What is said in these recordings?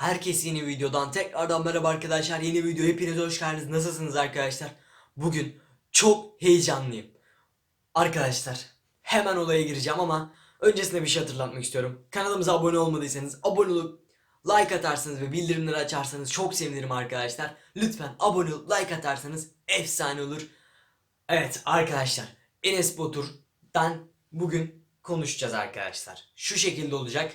Herkes yeni videodan tekrardan merhaba arkadaşlar. Yeni video hepiniz hoş geldiniz. Nasılsınız arkadaşlar? Bugün çok heyecanlıyım. Arkadaşlar hemen olaya gireceğim ama öncesinde bir şey hatırlatmak istiyorum. Kanalımıza abone olmadıysanız abone olup like atarsanız ve bildirimleri açarsanız çok sevinirim arkadaşlar. Lütfen abone olup like atarsanız efsane olur. Evet arkadaşlar Enes Batur'dan bugün konuşacağız arkadaşlar. Şu şekilde olacak.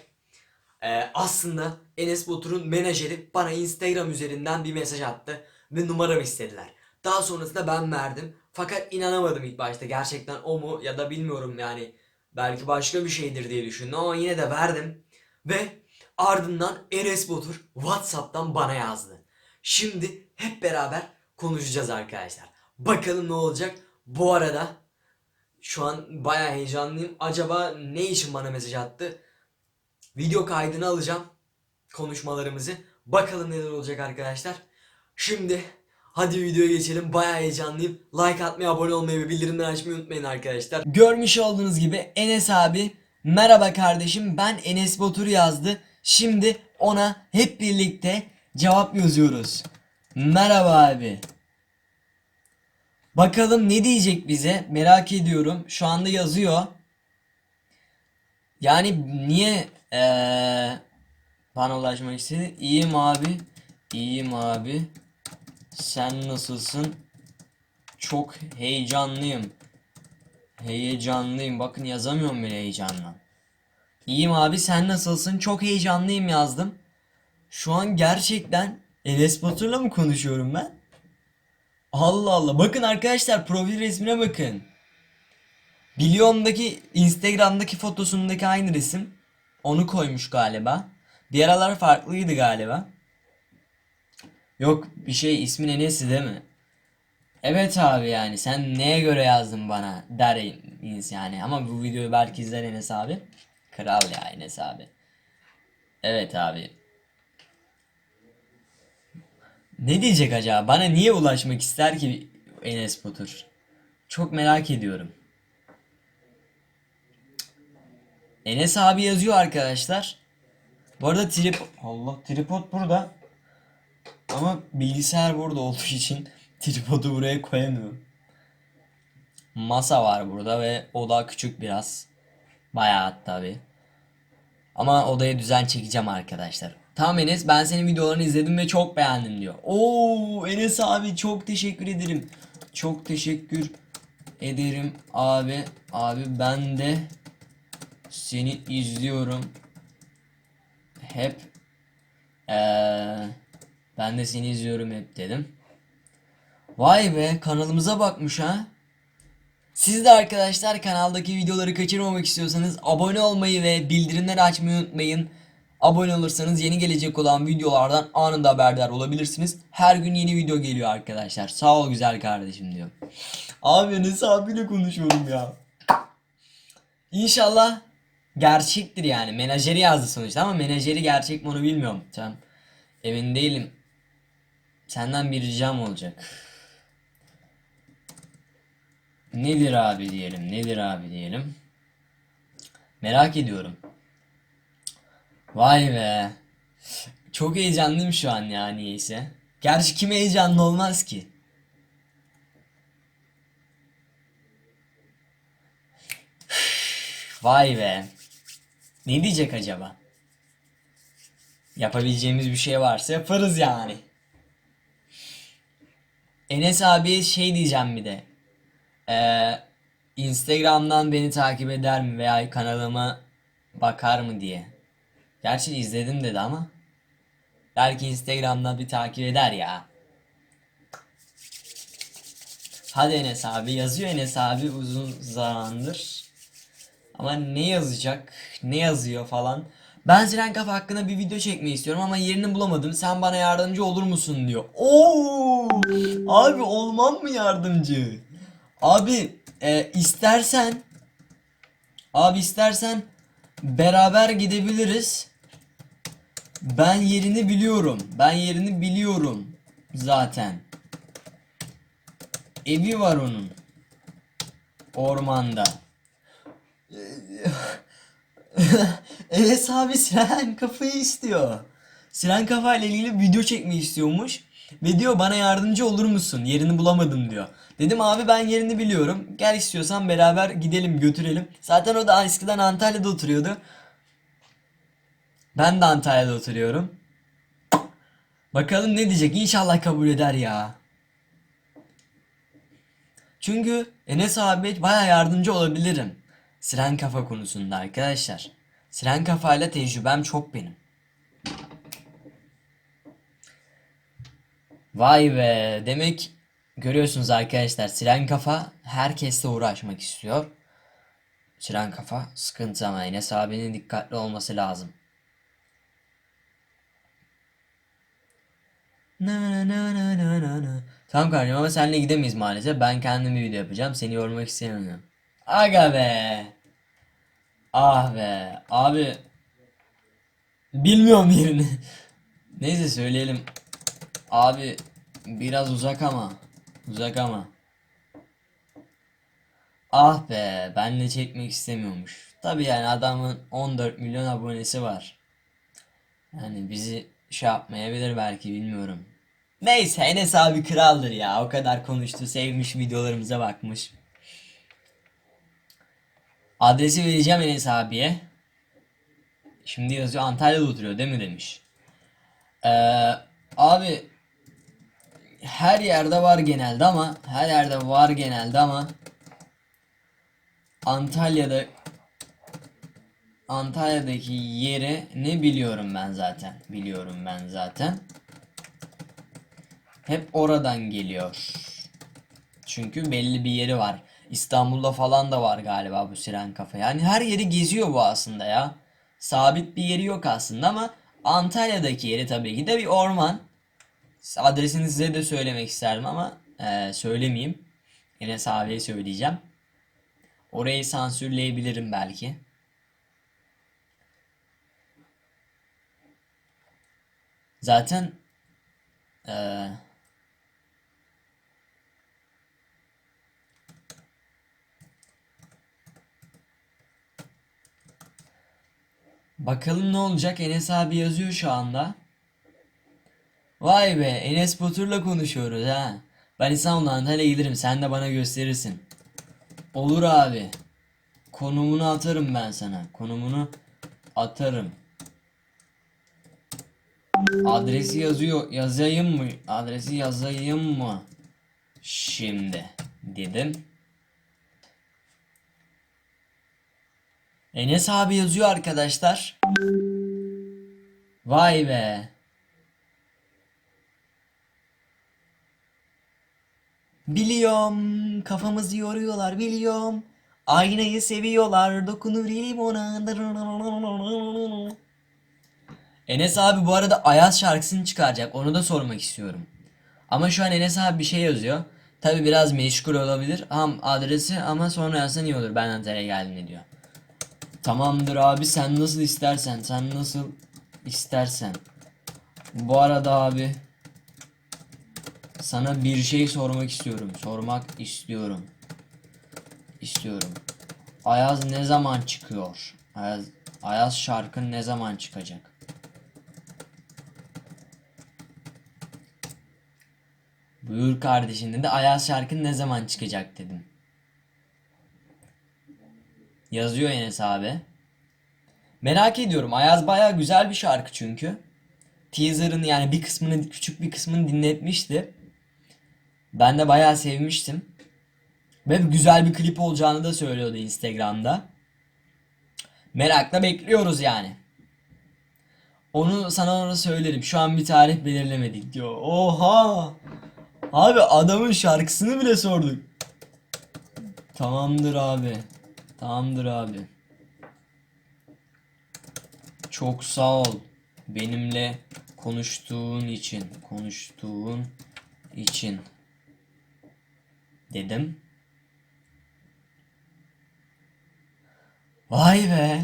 Ee, aslında Enes Batur'un menajeri bana Instagram üzerinden bir mesaj attı ve numaramı istediler. Daha sonrasında ben verdim. Fakat inanamadım ilk başta. Gerçekten o mu ya da bilmiyorum yani. Belki başka bir şeydir diye düşündüm ama yine de verdim. Ve ardından Enes Batur WhatsApp'tan bana yazdı. Şimdi hep beraber konuşacağız arkadaşlar. Bakalım ne olacak. Bu arada şu an bayağı heyecanlıyım. Acaba ne için bana mesaj attı? Video kaydını alacağım. Konuşmalarımızı. Bakalım neler olacak arkadaşlar. Şimdi hadi videoya geçelim. Bayağı heyecanlıyım. Like atmayı, abone olmayı ve bildirimleri açmayı unutmayın arkadaşlar. Görmüş olduğunuz gibi Enes abi merhaba kardeşim ben Enes Batur yazdı. Şimdi ona hep birlikte cevap yazıyoruz. Merhaba abi. Bakalım ne diyecek bize merak ediyorum. Şu anda yazıyor. Yani niye eee bana ulaşmak istedi? İyiyim abi. İyiyim abi. Sen nasılsın? Çok heyecanlıyım. Heyecanlıyım. Bakın yazamıyorum bile heyecanla. İyiyim abi sen nasılsın? Çok heyecanlıyım yazdım. Şu an gerçekten Enes Batur'la mı konuşuyorum ben? Allah Allah. Bakın arkadaşlar profil resmine bakın. Bilyon'daki Instagram'daki fotosundaki aynı resim. Onu koymuş galiba. Diğer aralar farklıydı galiba. Yok bir şey ismin Enes'i değil mi? Evet abi yani sen neye göre yazdın bana der yani ama bu videoyu belki izler Enes abi. Kral ya Enes abi. Evet abi. Ne diyecek acaba? Bana niye ulaşmak ister ki Enes Batur? Çok merak ediyorum. Enes abi yazıyor arkadaşlar. Bu arada trip Allah tripod burada. Ama bilgisayar burada olduğu için tripodu buraya koyamıyorum. Masa var burada ve oda küçük biraz. Bayağı tabi. Ama odaya düzen çekeceğim arkadaşlar. Tamam Enes ben senin videolarını izledim ve çok beğendim diyor. Oo Enes abi çok teşekkür ederim. Çok teşekkür ederim abi. Abi ben de seni izliyorum. Hep eee ben de seni izliyorum hep dedim. Vay be kanalımıza bakmış ha. Siz de arkadaşlar kanaldaki videoları kaçırmamak istiyorsanız abone olmayı ve bildirimleri açmayı unutmayın. Abone olursanız yeni gelecek olan videolardan anında haberdar olabilirsiniz. Her gün yeni video geliyor arkadaşlar. Sağ ol güzel kardeşim diyor. Abi Enes abiyle konuşuyorum ya. İnşallah gerçektir yani. Menajeri yazdı sonuçta ama menajeri gerçek mi onu bilmiyorum. Tam emin değilim. Senden bir ricam olacak. Nedir abi diyelim, nedir abi diyelim. Merak ediyorum. Vay be. Çok heyecanlıyım şu an ya niyeyse. Gerçi kim heyecanlı olmaz ki? Vay be. Ne diyecek acaba? Yapabileceğimiz bir şey varsa yaparız yani. Enes abi şey diyeceğim bir de. Ee, Instagram'dan beni takip eder mi veya kanalıma bakar mı diye. Gerçi izledim dedi ama. Belki Instagram'dan bir takip eder ya. Hadi Enes abi yazıyor Enes abi uzun zamandır. Ama ne yazacak, ne yazıyor falan. Ben Siren Kafa hakkında bir video çekmeyi istiyorum ama yerini bulamadım. Sen bana yardımcı olur musun diyor. Oo! Abi olmam mı yardımcı? Abi e, istersen abi istersen beraber gidebiliriz. Ben yerini biliyorum. Ben yerini biliyorum zaten. Evi var onun. Ormanda. Enes abi sen kafayı istiyor. Siren Kafa ile ilgili video çekmeyi istiyormuş. Ve diyor bana yardımcı olur musun? Yerini bulamadım diyor. Dedim abi ben yerini biliyorum. Gel istiyorsan beraber gidelim götürelim. Zaten o da eskiden Antalya'da oturuyordu. Ben de Antalya'da oturuyorum. Bakalım ne diyecek? İnşallah kabul eder ya. Çünkü Enes abi baya yardımcı olabilirim. Siren kafa konusunda arkadaşlar. Siren kafayla tecrübem çok benim. Vay be demek görüyorsunuz arkadaşlar Siren kafa herkesle uğraşmak istiyor. Siren kafa sıkıntı ama Enes abinin dikkatli olması lazım. Na na na na na na. Tamam kardeşim ama seninle gidemeyiz maalesef. Ben kendim bir video yapacağım. Seni yormak istemiyorum. Aga be. Ah be. Abi. Bilmiyorum yerini. Neyse söyleyelim. Abi biraz uzak ama. Uzak ama. Ah be. Benle çekmek istemiyormuş. Tabii yani adamın 14 milyon abonesi var. Yani bizi şey yapmayabilir belki bilmiyorum. Neyse Enes abi kraldır ya. O kadar konuştu, sevmiş, videolarımıza bakmış. Adresi vereceğim Enes abiye. Şimdi yazıyor Antalya'da oturuyor değil mi demiş. Ee, abi her yerde var genelde ama her yerde var genelde ama Antalya'da Antalya'daki yeri ne biliyorum ben zaten. Biliyorum ben zaten. Hep oradan geliyor. Çünkü belli bir yeri var. İstanbul'da falan da var galiba bu Siren Kafe. Yani her yeri geziyor bu aslında ya. Sabit bir yeri yok aslında ama Antalya'daki yeri tabii ki de bir orman. Adresini size de söylemek isterdim ama eee, söylemeyeyim. Enes abiye söyleyeceğim. Orayı sansürleyebilirim belki. Zaten eee Bakalım ne olacak? Enes abi yazıyor şu anda. Vay be, Enes Batur'la konuşuyoruz ha. Ben İstanbul'dan Antalya'ya giderim, sen de bana gösterirsin. Olur abi. Konumunu atarım ben sana. Konumunu atarım. Adresi yazıyor. Yazayım mı? Adresi yazayım mı? Şimdi dedim. Enes abi yazıyor arkadaşlar. Vay be. Biliyorum kafamızı yoruyorlar biliyorum. Aynayı seviyorlar dokunur ona. Enes abi bu arada Ayaz şarkısını çıkaracak onu da sormak istiyorum. Ama şu an Enes abi bir şey yazıyor. Tabi biraz meşgul olabilir. Ham adresi ama sonra yazsan iyi olur ben Antalya'ya geldim diyor. Tamamdır abi sen nasıl istersen sen nasıl istersen. Bu arada abi sana bir şey sormak istiyorum. Sormak istiyorum. İstiyorum. Ayaz ne zaman çıkıyor? Ayaz, Ayaz şarkın ne zaman çıkacak? Buyur kardeşim dedi. Ayaz şarkın ne zaman çıkacak dedim. Yazıyor Enes abi. Merak ediyorum. Ayaz baya güzel bir şarkı çünkü. Teaser'ın yani bir kısmını küçük bir kısmını dinletmişti. Ben de bayağı sevmiştim. Ve güzel bir klip olacağını da söylüyordu Instagram'da. Merakla bekliyoruz yani. Onu sana onu söylerim. Şu an bir tarih belirlemedik diyor. Oha! Abi adamın şarkısını bile sorduk. Tamamdır abi. Tamamdır abi. Çok sağ ol. Benimle konuştuğun için, konuştuğun için dedim. Vay be.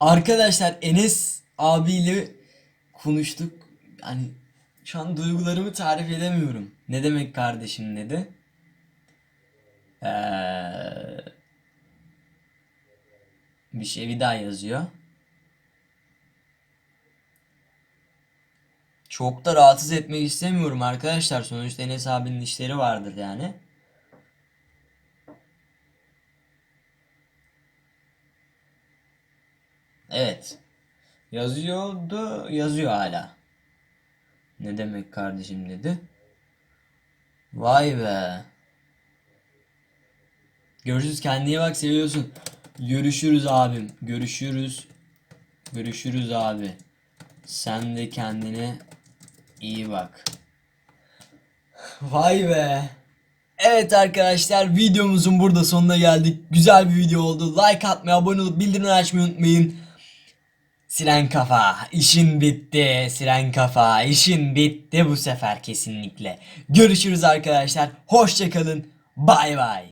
Arkadaşlar Enes abiyle konuştuk. Yani şu an duygularımı tarif edemiyorum. Ne demek kardeşim dedi. Ee, bir şey daha yazıyor. Çok da rahatsız etmek istemiyorum arkadaşlar. Sonuçta Enes abinin işleri vardır yani. Evet. Yazıyordu, yazıyor hala. Ne demek kardeşim dedi. Vay be. Görüşürüz kendine iyi bak seviyorsun. Görüşürüz abim. Görüşürüz. Görüşürüz abi. Sen de kendine iyi bak. Vay be. Evet arkadaşlar videomuzun burada sonuna geldik. Güzel bir video oldu. Like atmayı, abone olup bildirimleri açmayı unutmayın. Siren kafa, işin bitti. Siren kafa, işin bitti bu sefer kesinlikle. Görüşürüz arkadaşlar. Hoşçakalın. Bay bay.